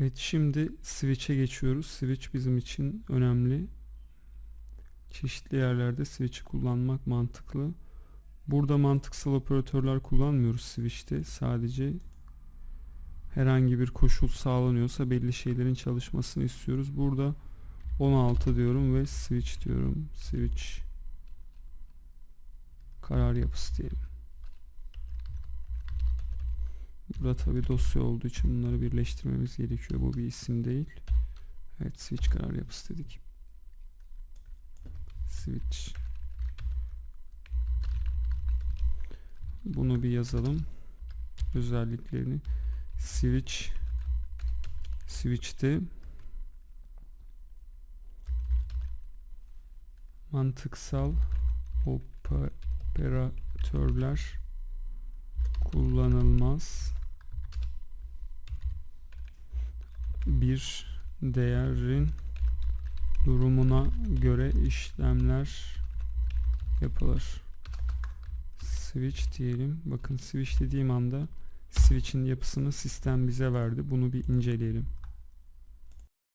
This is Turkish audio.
Evet şimdi switch'e geçiyoruz. Switch bizim için önemli. Çeşitli yerlerde switch'i kullanmak mantıklı. Burada mantıksal operatörler kullanmıyoruz switch'te. Sadece herhangi bir koşul sağlanıyorsa belli şeylerin çalışmasını istiyoruz. Burada 16 diyorum ve switch diyorum. Switch karar yapısı diyelim. Burada tabi dosya olduğu için bunları birleştirmemiz gerekiyor. Bu bir isim değil. Evet switch karar yapısı dedik. Switch. Bunu bir yazalım. Özelliklerini. Switch Switch'te mantıksal operatörler kullanılmaz. Bir değerin durumuna göre işlemler yapılır. Switch diyelim. Bakın switch dediğim anda switch'in yapısını sistem bize verdi. Bunu bir inceleyelim.